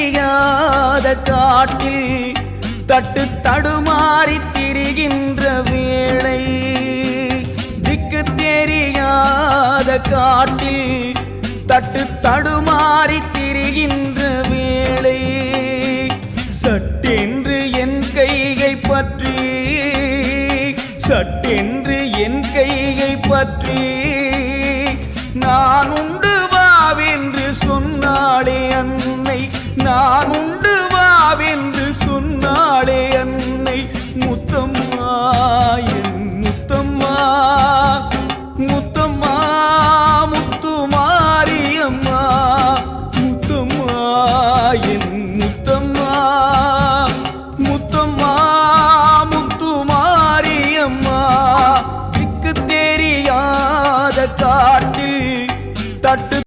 தெரியாத காட்டில் தட்டு தடுமாறி திரிகின்ற வேளை. திக்கு தெரியாத காட்டில் தட்டு தடுமாறி திரிகின்ற வேளை. சட்டென்று என் கையை பற்றி சட்டென்று என் கையை பற்றி நான் உண்டு நான் உண்டு வாவென்று சொன்னாளே என்னை முத்தம்மா என் முத்தம்மா முத்தம்மா முத்து மாரியம்மா முத்தம்மா என் முத்தம்மா முத்தம்மா முத்து மாரியம்மா தெரியாத காட்டில் தட்டு